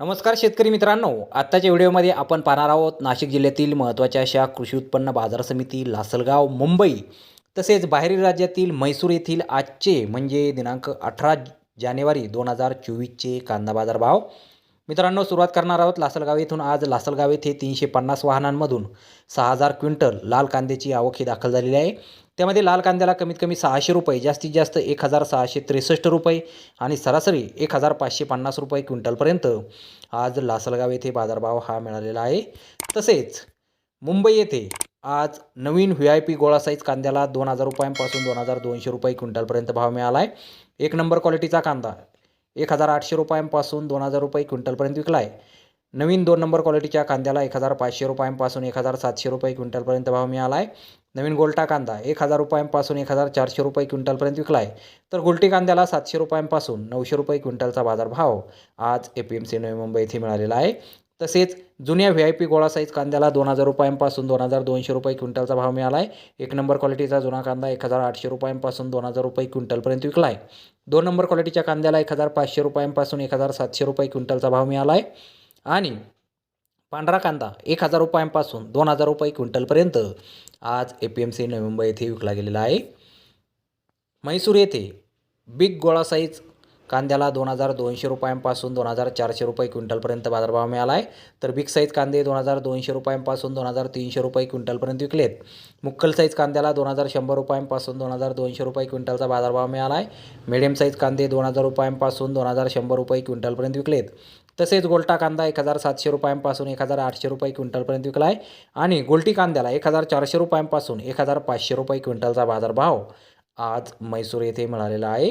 नमस्कार शेतकरी मित्रांनो आत्ताच्या व्हिडिओमध्ये आपण पाहणार आहोत नाशिक जिल्ह्यातील महत्त्वाच्या अशा कृषी उत्पन्न बाजार समिती लासलगाव मुंबई तसेच बाहेरील राज्यातील म्हैसूर येथील आजचे म्हणजे दिनांक अठरा जानेवारी दोन हजार चोवीसचे कांदा बाजार भाव मित्रांनो सुरुवात करणार आहोत लासलगाव येथून आज लासलगाव येथे तीनशे पन्नास वाहनांमधून सहा हजार क्विंटल लाल कांद्याची आवक ही दाखल झालेली आहे. त्यामध्ये लाल कांद्याला कमीत कमी सहाशे रुपये जास्तीत जास्त एक हजार सहाशे त्रेसष्ट रुपये आणि सरासरी एक हजार पाचशे पन्नास रुपये क्विंटलपर्यंत आज लासलगाव येथे बाजारभाव हा मिळालेला आहे. तसेच मुंबई येथे आज नवीन व्ही आय पी गोळा साईज कांद्याला दोन हजार रुपयांपासून दोन हजार दोनशे रुपये क्विंटलपर्यंत भाव मिळाला आहे. एक नंबर क्वालिटीचा कांदा एक हजार आठशे रुपयांपासून दोन हजार रुपये क्विंटलपर्यंत विकला आहे नवीन दोन नंबर क्वालिटीच्या कांद्याला एक हजार पाचशे रुपयांपासून एक हजार सातशे रुपये क्विंटलपर्यंत भाव मिळाला आहे नवीन गोल्टा कांदा एक हजार रुपयांपासून एक हजार चारशे रुपये क्विंटलपर्यंत विकला आहे तर गुलटी कांद्याला सातशे रुपयांपासून नऊशे रुपये क्विंटलचा बाजारभाव आज A P M C Navi Mumbai येथे मिळालेला आहे. तसेच जुन्या व्ही आय पी गोळा साईज कांद्याला दोन हजार रुपयांपासून दोन हजार दोनशे रुपये क्विंटलचा भाव मिळाला आहे एक नंबर क्वालिटीचा जुना कांदा एक हजार आठशे रुपयांपासून दोन हजार रुपये क्विंटलपर्यंत विकला आहे दोन नंबर क्वालिटीच्या कांद्याला एक हजार पाचशे रुपयांपासून एक हजार सातशे रुपये क्विंटलचा भाव मिळाला आहे आणि पांढरा कांदा एक हजार रुपयांपासून दोन हजार रुपये क्विंटलपर्यंत आज A P M C Navi Mumbai येथे विकला गेलेला आहे. म्हैसूर येथे बिग गोळा साईज कांद्याला दोन हजार दोनशे रुपयांपासून दोन हजार चारशे रुपये क्विंटलपर्यंत बाजारभाव मिळाला आहे तर बिग साईज कांदे दोन हजार दोनशे रुपयांपासून दोन हजार तीनशे रुपये क्विंटलपर्यंत विकलेत. मुक्कल साईज कांद्याला दोन हजार शंभर रुपयांपासून दोन हजार दोनशे रुपये क्विंटलचा बाजारभाव मिळाला आहे मिडियम साईज कांदे दोन हजार रुपयांपासून दोन हजार शंभर रुपये क्विंटलपर्यंत विकलेत. तसेच गोल्टा कांदा एक हजार सातशे रुपयांपासून एक हजार आठशे रुपये क्विंटलपर्यंत विकला आहे आणि गोल्टी कांद्याला एक हजार चारशे रुपयांपासून एक हजार पाचशे रुपये क्विंटलचा बाजारभाव आज म्हैसूर येथे मिळालेला आहे.